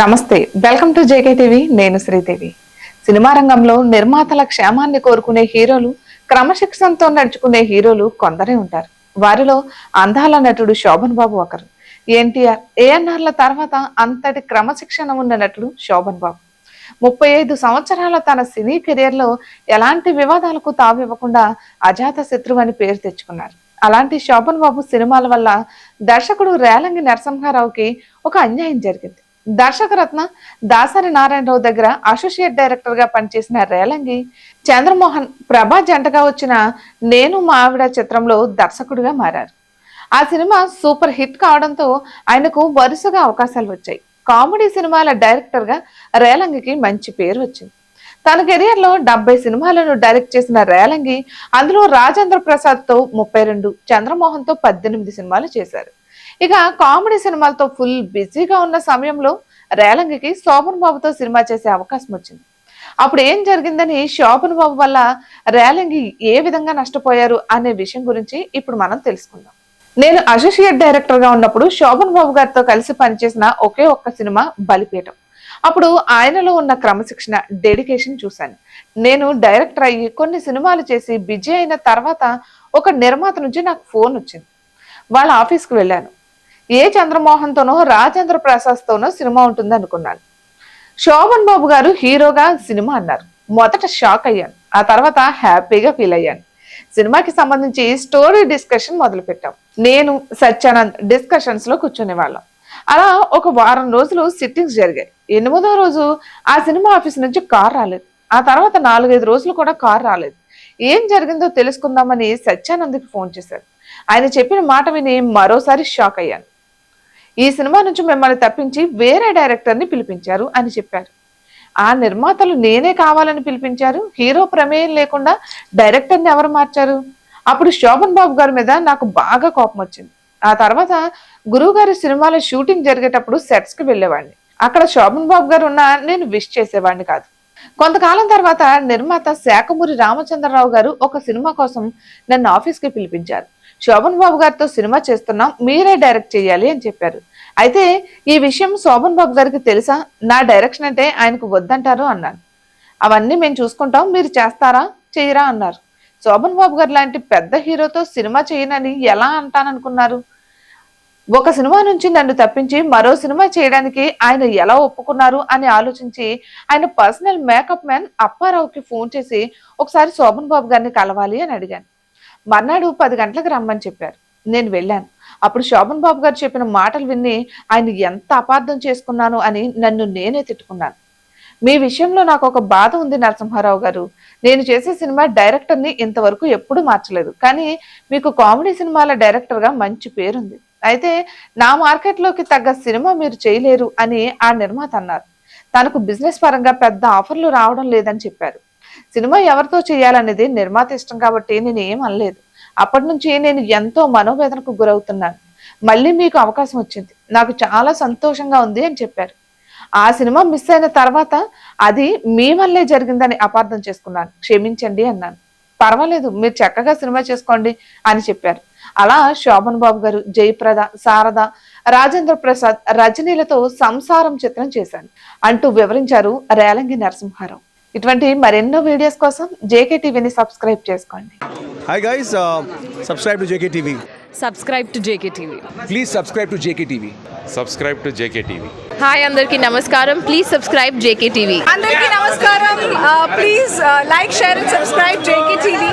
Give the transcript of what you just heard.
నమస్తే welcome to JK TV నేను Sridevi. Cinema రంగంలో నిర్మాతల క్షేమాన్ని కోరుకునే హీరోలు క్రమశిక్షణతో నడుచుకునే హీరోలు కొందరే ఉంటారు. వారిలో అందాల నటుడు శోభన్ బాబు ఒకరు. ఎన్టీఆర్ ఏఎన్ఆర్ల తర్వాత అంతటి క్రమశిక్షణ ఉన్న నటుడు శోభన్ బాబు. ముప్పై ఐదు సంవత్సరాల తన సినీ కెరియర్లో ఎలాంటి వివాదాలకు తావివ్వకుండా అజాత శత్రువు అని పేరు తెచ్చుకున్నారు. అలాంటి శోభన్ బాబు సినిమాల వల్ల దర్శకుడు రేలంగి నరసింహారావుకి ఒక అన్యాయం జరిగింది. దర్శకరత్న దాసరి నారాయణరావు దగ్గర అసోసియేట్ డైరెక్టర్గా పనిచేసిన రేలంగి చంద్రమోహన్ ప్రభా జంటగా వచ్చిన నేను మా ఆవిడ చిత్రంలో దర్శకుడిగా మారారు. ఆ సినిమా సూపర్ హిట్ కావడంతో ఆయనకు వరుసగా అవకాశాలు వచ్చాయి. కామెడీ సినిమాల డైరెక్టర్గా రేలంగికి మంచి పేరు వచ్చింది. తన కెరియర్లో డెబ్బై సినిమాలను డైరెక్ట్ చేసిన రేలంగి అందులో రాజేంద్ర ప్రసాద్తో ముప్పై రెండు చంద్రమోహన్తో పద్దెనిమిది సినిమాలు చేశారు. ఇక కామెడీ సినిమాలతో ఫుల్ బిజీగా ఉన్న సమయంలో రేలంగికి శోభన్ బాబుతో సినిమా చేసే అవకాశం వచ్చింది. అప్పుడు ఏం జరిగిందని శోభన్ బాబు వల్ల రేలంగి ఏ విధంగా నష్టపోయారు అనే విషయం గురించి ఇప్పుడు మనం తెలుసుకుందాం. నేను అసోసియేట్ డైరెక్టర్గా ఉన్నప్పుడు శోభన్ బాబు గారితో కలిసి పనిచేసిన ఒకే ఒక్క సినిమా బలిపీఠం. అప్పుడు ఆయనలో ఉన్న క్రమశిక్షణ డెడికేషన్ చూశాను. నేను డైరెక్టర్ అయ్యి కొన్ని సినిమాలు చేసి బిజీ అయిన తర్వాత ఒక నిర్మాత నుంచి నాకు ఫోన్ వచ్చింది. వాళ్ళ ఆఫీస్కి వెళ్ళాను. ఏ చంద్రమోహన్తోనో రాజేంద్ర ప్రసాద్తోనో సినిమా ఉంటుంది అనుకున్నాను. శోభన్ బాబు గారు హీరోగా సినిమా అన్నారు. మొదట షాక్ అయ్యాను. ఆ తర్వాత హ్యాపీగా ఫీల్ అయ్యాను. సినిమాకి సంబంధించి స్టోరీ డిస్కషన్ మొదలు పెట్టాం నేను సత్యానంద్ డిస్కషన్స్లో కూర్చునే వాళ్ళం. అలా ఒక వారం రోజులు సిట్టింగ్స్ జరిగాయి. ఎనిమిదో రోజు ఆ సినిమా ఆఫీస్ నుంచి కార్ రాలేదు. ఆ తర్వాత నాలుగైదు రోజులు కూడా కార్ రాలేదు. ఏం జరిగిందో తెలుసుకుందామని సత్యానంద్కి ఫోన్ చేశారు ఆయన చెప్పిన మాట విని మరోసారి షాక్ అయ్యాను. ఈ సినిమా నుంచి మిమ్మల్ని తప్పించి వేరే డైరెక్టర్ని పిలిపించారు అని చెప్పారు. ఆ నిర్మాతలు నేనే కావాలని పిలిపించారు. హీరో ప్రమేయం లేకుండా డైరెక్టర్ని ఎవరు మార్చారు? అప్పుడు శోభన్ బాబు గారి మీద నాకు బాగా కోపం వచ్చింది. ఆ తర్వాత గురువు గారి షూటింగ్ జరిగేటప్పుడు సెట్స్కి వెళ్ళేవాడిని. అక్కడ శోభన్ బాబు గారు ఉన్నా నేను విష్ చేసేవాడిని కాదు. కొంతకాలం తర్వాత నిర్మాత శాఖమూరి రామచంద్రరావు గారు ఒక సినిమా కోసం నన్ను ఆఫీస్కి పిలిపించారు. శోభన్ బాబు గారితో సినిమా చేస్తున్నాం మీరే డైరెక్ట్ చేయాలి అని చెప్పారు. అయితే ఈ విషయం శోభన్ బాబు గారికి తెలుసా? నా డైరెక్షన్ అంటే ఆయనకు వద్దంటారు అన్నాను అవన్నీ మేము చూసుకుంటాం మీరు చేస్తారా చేయరా అన్నారు. శోభన్ బాబు గారు లాంటి పెద్ద హీరోతో సినిమా చేయనని ఎలా అంటాననుకున్నారు? ఒక సినిమా నుంచి నన్ను తప్పించి మరో సినిమా చేయడానికి ఆయన ఎలా ఒప్పుకున్నారు అని ఆలోచించి ఆయన పర్సనల్ మేకప్ మ్యాన్ అప్పారావుకి ఫోన్ చేసి ఒకసారి శోభన్ బాబు గారిని కలవాలి అని అడిగాను. మర్నాడు పది గంటలకు రమ్మని చెప్పారు. నేను వెళ్ళాను. అప్పుడు శోభన్ బాబు గారు చెప్పిన మాటలు విని ఆయన ఎంత అపార్థం చేసుకున్నాను అని నన్ను నేనే తిట్టుకున్నాను. మీ విషయంలో నాకు ఒక బాధ ఉంది నరసింహారావు గారు. నేను చేసే సినిమా డైరెక్టర్ని ఇంతవరకు ఎప్పుడూ మార్చలేదు. కానీ మీకు కామెడీ సినిమాల డైరెక్టర్గా మంచి పేరుంది. అయితే నా మార్కెట్లోకి తగ్గ సినిమా మీరు చేయలేరు అని ఆ నిర్మాత అన్నారు. తనకు బిజినెస్ పరంగా పెద్ద ఆఫర్లు రావడం లేదని చెప్పారు. సినిమా ఎవరితో చేయాలనేది నిర్మాత ఇష్టం కాబట్టి నేను ఏం అనలేదు. అప్పటి నుంచి నేను ఎంతో మనోవేదనకు గురవుతున్నాను. మళ్ళీ మీకు అవకాశం వచ్చింది. నాకు చాలా సంతోషంగా ఉంది అని చెప్పారు. ఆ సినిమా మిస్ అయిన తర్వాత అది మీ వల్లే జరిగిందని అపార్థం చేసుకున్నాను. క్షమించండి అన్నాను. పర్వాలేదు మీరు చక్కగా సినిమా చేసుకోండి అని చెప్పారు. అలా శోభన్ బాబు గారు జయప్రద శారద రాజేంద్ర ప్రసాద్ రజనీలతో సంసారం చిత్రం చేశాను అంటూ వివరించారు రేలంగి నరసింహారావు. ఇటువంటి మరెన్నో వీడియోస్ కోసం జేకే టీవీని సబ్స్క్రైబ్ చేసుకోండి. Hi guys, uh, subscribe to JKTV. Subscribe to JK TV Please subscribe to JKTV. subscribe to JKTV. Hi అందరికీ నమస్కారం. ప్లీజ్ సబ్స్క్రైబ్ జేకే టీవీ అందరికీ నమస్కారం. Please like share and subscribe JK TV